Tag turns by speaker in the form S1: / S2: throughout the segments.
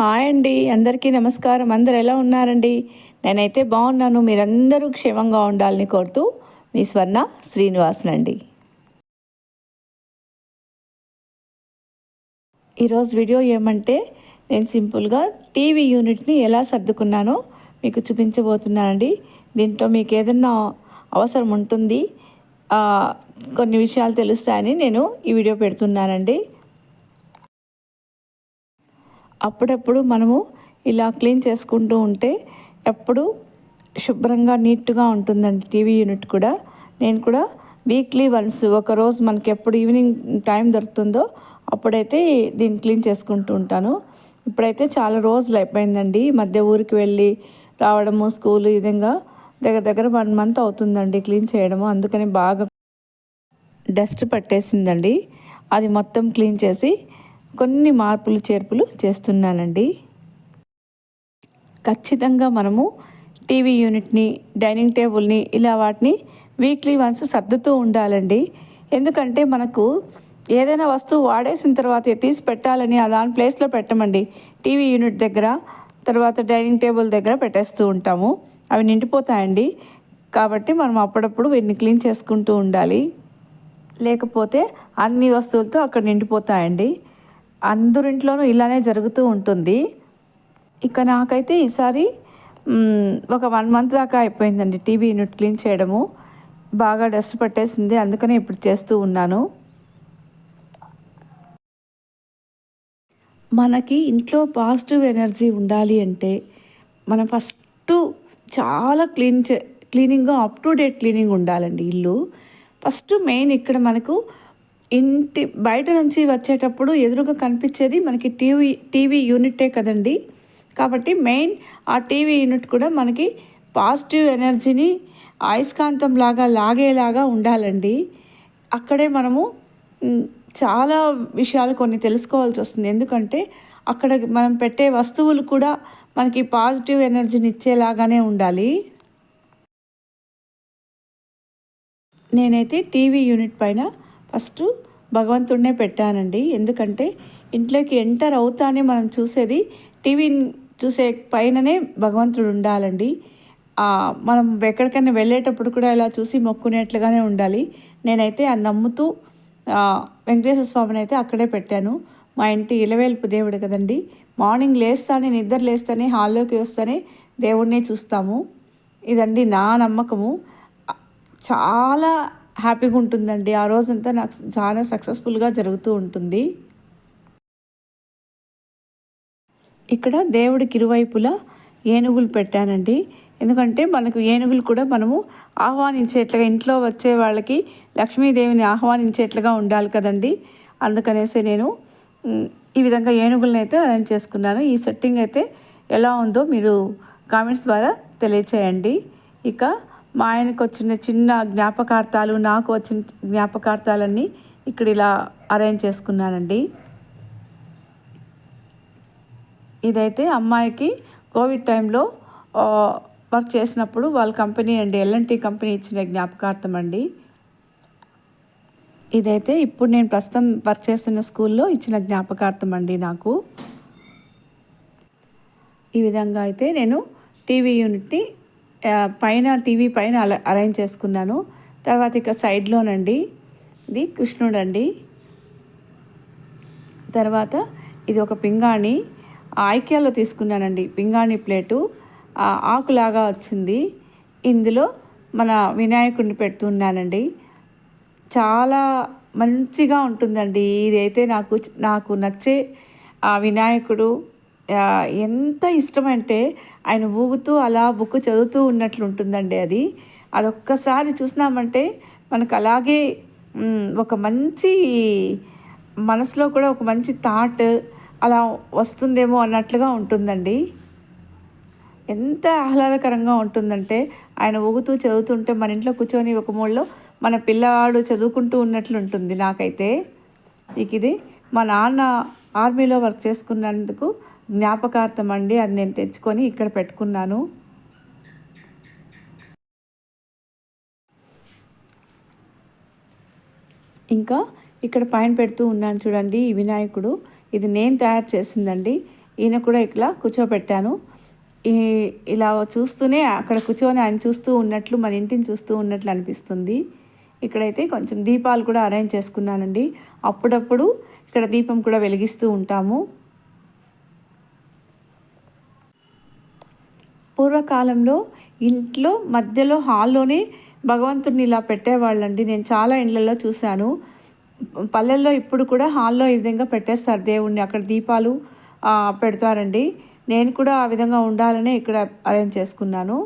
S1: Hi అండి అందరికీ నమస్కారం. అందరు ఎలా ఉన్నారండి? నేనైతే బాగున్నాను. మీరందరూ క్షేమంగా ఉండాలని కోరుతూ మీ స్వర్ణ శ్రీనివాసనండి ఈరోజు వీడియో ఏమంటే నేను సింపుల్గా టీవీ యూనిట్ని ఎలా సర్దుకున్నానో మీకు చూపించబోతున్నానండి. దీంట్లో మీకు ఏదన్నా అవసరం ఉంటుంది కొన్ని విషయాలు తెలుస్తాయని నేను ఈ వీడియో పెడుతున్నానండి. అప్పుడప్పుడు మనము ఇలా క్లీన్ చేసుకుంటూ ఉంటే ఎప్పుడు శుభ్రంగా నీట్గా ఉంటుందండి టీవీ యూనిట్ కూడా. నేను కూడా వీక్లీ వన్స్ ఒక రోజు మనకి ఎప్పుడు ఈవినింగ్ టైం దొరుకుతుందో అప్పుడైతే దీన్ని క్లీన్ చేసుకుంటూ ఉంటాను. ఇప్పుడైతే చాలా రోజులు అయిపోయిందండి. మధ్య ఊరికి వెళ్ళి రావడము స్కూల్ ఈ విధంగా దగ్గర దగ్గర వన్ మంత్ అవుతుందండి క్లీన్ చేయడము. అందుకని బాగా డస్ట్ పట్టేసిందండి. అది మొత్తం క్లీన్ చేసి కొన్ని మార్పులు చేర్పులు చేస్తున్నానండి. ఖచ్చితంగా మనము టీవీ యూనిట్ని డైనింగ్ టేబుల్ని ఇలా వాటిని వీక్లీ వన్స్ సర్దుతూ ఉండాలండి. ఎందుకంటే మనకు ఏదైనా వస్తువు వాడేసిన తర్వాత తీసి పెట్టాలని దాని ప్లేస్లో పెట్టమండి. టీవీ యూనిట్ దగ్గర తర్వాత డైనింగ్ టేబుల్ దగ్గర పెట్టేస్తూ ఉంటాము. అవి నిండిపోతాయండి. కాబట్టి మనం అప్పుడప్పుడు వీటిని క్లీన్ చేసుకుంటూ ఉండాలి. లేకపోతే అన్ని వస్తువులతో అక్కడ నిండిపోతాయండి. అందరింట్లోనూ ఇలానే జరుగుతూ ఉంటుంది. ఇక నాకైతే ఈసారి ఒక వన్ మంత్ దాకా అయిపోయిందండి టీవీ యూనిట్ క్లీన్ చేయడము. బాగా డస్ట్ పట్టేసింది అందుకనే ఇప్పుడు చేస్తూ ఉన్నాను. మనకి ఇంట్లో పాజిటివ్ ఎనర్జీ ఉండాలి అంటే మనం ఫస్ట్ చాలా క్లీన్ చే క్లీనింగ్గా అప్ టు డేట్ క్లీనింగ్ ఉండాలండి ఇల్లు. ఫస్ట్ మెయిన్ ఇక్కడ మనకు ఇంటి బయట నుంచి వచ్చేటప్పుడు ఎదురుగా కనిపించేది మనకి టీవీ టీవీ యూనిటే కదండి. కాబట్టి మెయిన్ ఆ టీవీ యూనిట్ కూడా మనకి పాజిటివ్ ఎనర్జీని అయస్కాంతం లాగా లాగేలాగా ఉండాలండి. అక్కడే మనము చాలా విషయాలు కొన్ని తెలుసుకోవాల్సి వస్తుంది. ఎందుకంటే అక్కడ మనం పెట్టే వస్తువులు కూడా మనకి పాజిటివ్ ఎనర్జీని ఇచ్చేలాగానే ఉండాలి. నేనైతే టీవీ యూనిట్ పైన ఫస్ట్ భగవంతుడినే పెట్టానండి. ఎందుకంటే ఇంట్లోకి ఎంటర్ అవుతానే మనం చూసేది టీవీ చూసే పైననే భగవంతుడు ఉండాలండి. మనం ఎక్కడికైనా వెళ్ళేటప్పుడు కూడా ఇలా చూసి మొక్కునేట్లుగానే ఉండాలి. నేనైతే ఆ నమ్ముతూ వెంకటేశ్వర స్వామిని అయితే అక్కడే పెట్టాను. మా ఇంటి ఇలవేల్పు దేవుడు కదండి. మార్నింగ్ లేస్తానే నిద్ర లేస్తానే హాల్లోకి వస్తానే దేవుడినే చూస్తాము. ఇదండి నా నమ్మకము. చాలా హ్యాపీగా ఉంటుందండి. ఆ రోజంతా నాకు చాలా సక్సెస్ఫుల్గా జరుగుతూ ఉంటుంది. ఇక్కడ దేవుడికి ఇరువైపులా ఏనుగులు పెట్టానండి. ఎందుకంటే మనకు ఏనుగులు కూడా మనము ఆహ్వానించేట్లుగా ఇంట్లో వచ్చే వాళ్ళకి లక్ష్మీదేవిని ఆహ్వానించేట్లుగా ఉండాలి కదండి. అందుకనేసి నేను ఈ విధంగా ఏనుగులను అయితే అరేంజ్ చేసుకున్నాను. ఈ సెట్టింగ్ అయితే ఎలా ఉందో మీరు కామెంట్స్ ద్వారా తెలియచేయండి. ఇక మా ఆయనకు వచ్చిన చిన్న జ్ఞాపకార్థాలు నాకు వచ్చిన జ్ఞాపకార్థాలన్నీ ఇక్కడ ఇలా అరేంజ్ చేసుకున్నానండి. ఇదైతే అమ్మాయికి కోవిడ్ టైంలో వర్క్ చేసినప్పుడు వాళ్ళ కంపెనీ అండి ఎల్ఎన్టీ కంపెనీ ఇచ్చిన జ్ఞాపకార్థం అండి. ఇదైతే ఇప్పుడు నేను ప్రస్తుతం వర్క్ చేస్తున్న స్కూల్లో ఇచ్చిన జ్ఞాపకార్థం అండి నాకు. ఈ విధంగా అయితే నేను టీవీ యూనిట్ని పైన టీవీ పైన అల అరేంజ్ చేసుకున్నాను. తర్వాత ఇక సైడ్లోనండి. ఇది కృష్ణుడు అండి తర్వాత ఇది ఒక పింగాణి. ఐక్యాలో తీసుకున్నానండి. పింగాణి ప్లేటు. ఆకులాగా వచ్చింది. ఇందులో మన వినాయకుడిని పెడుతున్నానండి. చాలా మంచిగా ఉంటుందండి. ఇదైతే నాకు నాకు నచ్చే ఆ వినాయకుడు ఎంత ఇష్టమంటే ఆయన ఊగుతూ అలా బుక్ చదువుతూ ఉన్నట్లు ఉంటుందండి అది. అదొక్కసారి చూసినామంటే మనకు అలాగే ఒక మంచి మనసులో కూడా ఒక మంచి థాట్ అలా వస్తుందేమో అన్నట్లుగా ఉంటుందండి. ఎంత ఆహ్లాదకరంగా ఉంటుందంటే ఆయన ఊగుతూ చదువుతుంటే మన ఇంట్లో కూర్చొని ఒక మూడలో మన పిల్లవాడు చదువుకుంటూ ఉన్నట్లు ఉంటుంది నాకైతే. ఇక ఇది మా నాన్న ఆర్మీలో వర్క్ చేసుకున్నందుకు జ్ఞాపకార్థం అండి అది నేను తెచ్చుకొని ఇక్కడ పెట్టుకున్నాను. ఇంకా ఇక్కడ పైన పెడుతూ ఉన్నాను చూడండి ఈ వినాయకుడు. ఇది నేను తయారు చేసిందండి. ఈయన కూడా ఇట్లా కూర్చోబెట్టాను. ఈ ఇలా చూస్తూనే అక్కడ కూర్చొని ఆయన చూస్తూ ఉన్నట్లు మన ఇంటిని చూస్తూ ఉన్నట్లు అనిపిస్తుంది. ఇక్కడైతే కొంచెం దీపాలు కూడా అరేంజ్ చేసుకున్నానండి. అప్పుడప్పుడు ఇక్కడ దీపం కూడా వెలిగిస్తూ ఉంటాము. పూర్వకాలంలో ఇంట్లో మధ్యలో హాల్లోనే భగవంతుడిని ఇలా పెట్టేవాళ్ళండి. నేను చాలా ఇండ్లలో చూశాను. పల్లెల్లో ఇప్పుడు కూడా హాల్లో ఈ విధంగా పెట్టేస్తారు. దేవుణ్ణి అక్కడ దీపాలు పెడతారండి. నేను కూడా ఆ విధంగా ఉండాలనే ఇక్కడ అరేంజ్ చేసుకున్నాను.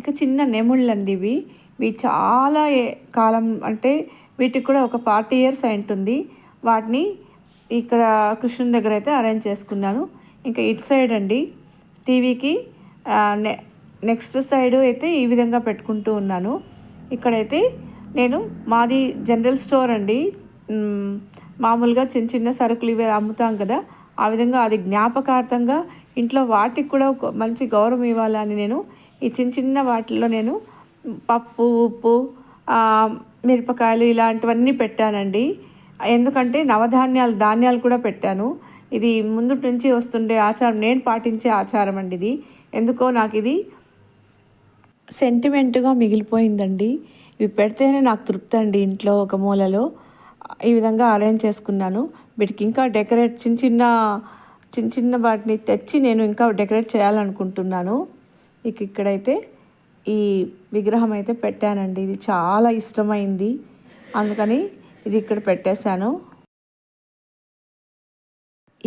S1: ఇక చిన్న నెముళ్ళండి ఇవి. ఇవి చాలా కాలం అంటే వీటికి కూడా ఒక ఫార్టీ ఇయర్స్ అయి ఉంటుంది. వాటిని ఇక్కడ కృష్ణుని దగ్గర అయితే అరేంజ్ చేసుకున్నాను. ఇంకా ఇటు సైడ్ అండి టీవీకి నె నెక్స్ట్ సైడ్ అయితే ఈ విధంగా పెట్టుకుంటూ ఉన్నాను. ఇక్కడైతే నేను మాది జనరల్ స్టోర్ అండి. మామూలుగా చిన్న చిన్న సరుకులు ఇవి అమ్ముతాం కదా ఆ విధంగా అది జ్ఞాపకార్థంగా ఇంట్లో వాటికి కూడా మంచి గౌరవం ఇవ్వాలని నేను ఈ చిన్న చిన్న వాటిల్లో నేను పప్పు ఉప్పు మిరపకాయలు ఇలాంటివన్నీ పెట్టానండి. ఎందుకంటే నవధాన్యాలు ధాన్యాలు కూడా పెట్టాను. ఇది ముందు నుంచి వస్తుండే ఆచారం నేను పాటించే ఆచారం అండి ఇది. ఎందుకో నాకు ఇది సెంటిమెంట్గా మిగిలిపోయిందండి. ఇవి పెడితేనే నాకు తృప్తి అండి ఇంట్లో ఒక మూలలో. ఈ విధంగా అరేంజ్ చేసుకున్నాను. వీటికి ఇంకా డెకరేట్ చిన్న చిన్న చిన్న చిన్న వాటిని తెచ్చి నేను ఇంకా డెకరేట్ చేయాలనుకుంటున్నాను. ఇక ఇక్కడైతే ఈ విగ్రహం అయితే పెట్టానండి. ఇది చాలా ఇష్టమైంది. అందుకని ఇది ఇక్కడ పెట్టేశాను.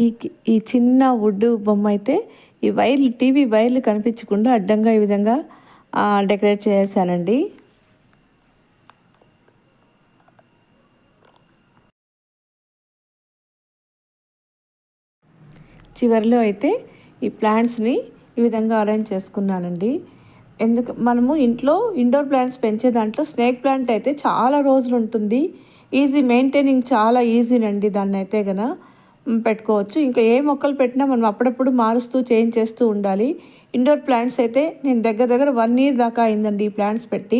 S1: ఈ ఈ చిన్న వుడ్ బొమ్మ అయితే ఈ వైర్లు టీవీ వైర్లు కనిపించకుండా అడ్డంగా ఈ విధంగా డెకరేట్ చేశానండి. చివరిలో అయితే ఈ ప్లాంట్స్ని ఈ విధంగా అరేంజ్ చేసుకున్నానండి. ఎందుకు మనము ఇంట్లో ఇండోర్ ప్లాంట్స్ పెంచే దాంట్లో స్నేక్ ప్లాంట్ అయితే చాలా రోజులు ఉంటుంది ఈజీ మెయింటైనింగ్ చాలా ఈజీనండి దాన్ని అయితే కనుక పెట్టుకోవచ్చు. ఇంకా ఏ మొక్కలు పెట్టినా మనం అప్పుడప్పుడు మారుస్తూ చేంజ్ చేస్తూ ఉండాలి. ఇండోర్ ప్లాంట్స్ అయితే నేను దగ్గర దగ్గర వన్ ఇయర్ దాకా అయిందండి ఈ ప్లాంట్స్ పెట్టి.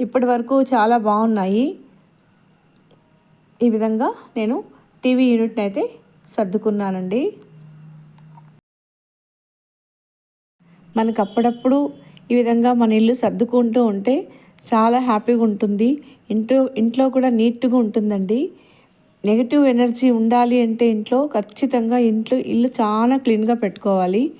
S1: ఇప్పటి వరకు చాలా బాగున్నాయి. ఈ విధంగా నేను టీవీ యూనిట్ని అయితే సర్దుకున్నానండి. మనకు అప్పుడప్పుడు ఈ విధంగా మన ఇల్లు సర్దుకుంటూ ఉంటే చాలా హ్యాపీగా ఉంటుంది. ఇంట్లో ఇంట్లో కూడా నీట్గా ఉంటుందండి. నెగిటివ్ ఎనర్జీ ఉండాలి అంటే ఇంట్లో ఖచ్చితంగా ఇంట్లో ఇల్లు చాలా క్లీన్గా పెట్టుకోవాలి.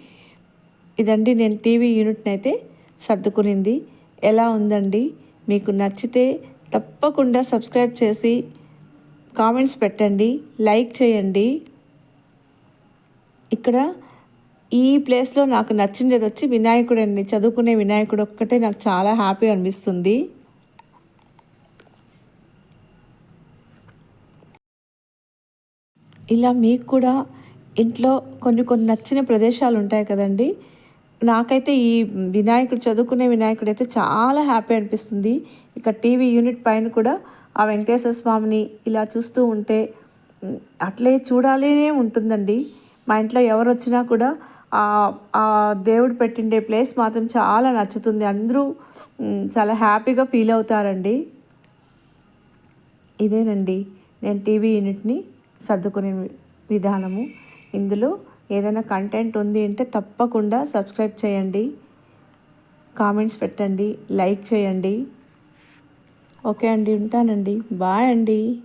S1: ఇదండి నేను టీవీ యూనిట్ని అయితే సర్దుకునింది. ఎలా ఉందండి? మీకు నచ్చితే తప్పకుండా సబ్స్క్రైబ్ చేసి కామెంట్స్ పెట్టండి. లైక్ చేయండి. ఇక్కడ ఈ ప్లేస్లో నాకు నచ్చింది వచ్చి వినాయకుడు అండి. చదువుకునే వినాయకుడు ఒక్కటే నాకు చాలా హ్యాపీ అనిపిస్తుంది. ఇలా మీకు కూడా ఇంట్లో కొన్ని కొన్ని నచ్చిన ప్రదేశాలు ఉంటాయి కదండి. నాకైతే ఈ వినాయకుడు చదువుకునే వినాయకుడు అయితే చాలా హ్యాపీ అనిపిస్తుంది. ఇక టీవీ యూనిట్ పైన కూడా ఆ వెంకటేశ్వర స్వామిని ఇలా చూస్తూ ఉంటే అట్లే చూడాలనే ఉంటుందండి. మా ఇంట్లో ఎవరు వచ్చినా కూడా ఆ దేవుడు పెట్టిండే ప్లేస్ మాత్రం చాలా నచ్చుతుంది. అందరూ చాలా హ్యాపీగా ఫీల్ అవుతారండి. ఇదేనండి నేను టీవీ యూనిట్ని సర్దుకునే విధానము. ఇందులో ఏదైనా కంటెంట్ ఉంది అంటే తప్పకుండా సబ్స్క్రైబ్ చేయండి. కామెంట్స్ పెట్టండి. లైక్ చేయండి. ఓకే అండి ఉంటానండి. బాయ్ అండి.